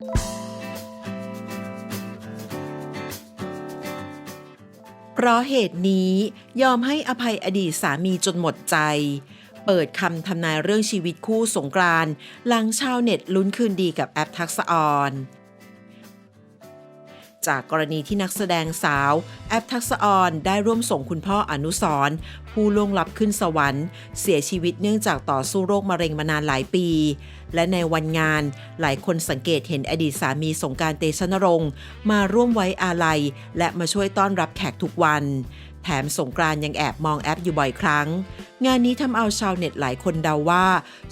เพราะเหตุนี้ยอมให้อภัยอดีตสามีจนหมดใจ เปิดคำทำนายเรื่องชีวิตคู่สงกรานต์หลังชาวเน็ตลุ้นคืนดีกับแอปทักษออน จากกรณีที่นักแสดงสาว แอปทักษออนได้ร่วมส่งคุณพ่ออนุสรผู้ล่วงลับขึ้นสวรรค์ เสียชีวิตเนื่องจากต่อสู้โรคมะเร็งมานานหลายปี และในวันงานหลายคนสังเกตเห็นอดีตสามีสงการเตชะนรงค์มาร่วมไว้อาลัย และมาช่วยต้อนรับแขกทุกวัน แถมสงกรานยังแอบมองแอปอยู่บ่อยครั้ง งานนี้ทำเอาชาวเน็ตหลายคนเดาว่า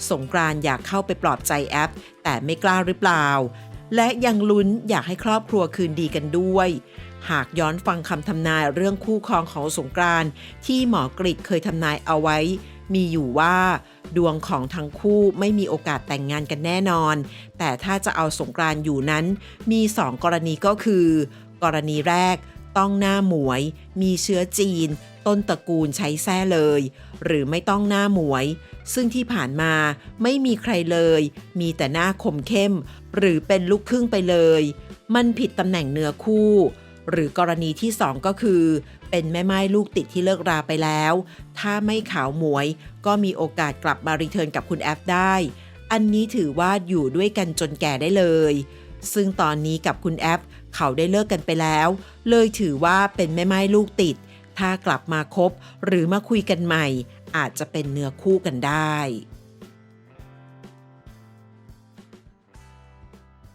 สงกรานอยากเข้าไปปลอบใจแอป แต่ไม่กล้าหรือเปล่า และยังลุ้นอยากให้ครอบครัวคืนดีกันด้วย หากย้อนฟังคำทำนายเรื่องคู่ครองของสงกรานต์ที่หมอกริดเคยทำนายเอาไว้ มีอยู่ว่า ดวงของทั้งคู่ไม่มีโอกาสแต่งงานกันแน่นอน แต่ถ้าจะเอาสงกรานต์อยู่นั้น มีสองกรณีก็คือ กรณีแรกต้องหน้าหมวย มีเชื้อจีน ต้นตระกูลใช้แท้เลย หรือไม่ต้องหน้าหมวยซึ่งที่ผ่านมาไม่มีใครเลย มีแต่หน้าคมเข้ม หรือเป็นลูกครึ่งไปเลย มันผิดตำแหน่งเนื้อคู่ หรือกรณีที่สองก็คือ เป็นแม่ไม้ลูกติดที่เลิกราไปแล้ว ถ้าไม่ขาวหมวย ก็มีโอกาสกลับมารีเทิร์นกับคุณแอฟได้ อันนี้ถือว่าอยู่ด้วยกันจนแก่ได้เลย ซึ่งตอนนี้กับคุณแอฟเขาได้เลิกกันไปแล้ว เลยถือว่าเป็นแม่ไม้ลูกติด ถ้ากลับมาคบหรือมาคุยกันใหม่ อาจจะเป็นเนื้อคู่กันได้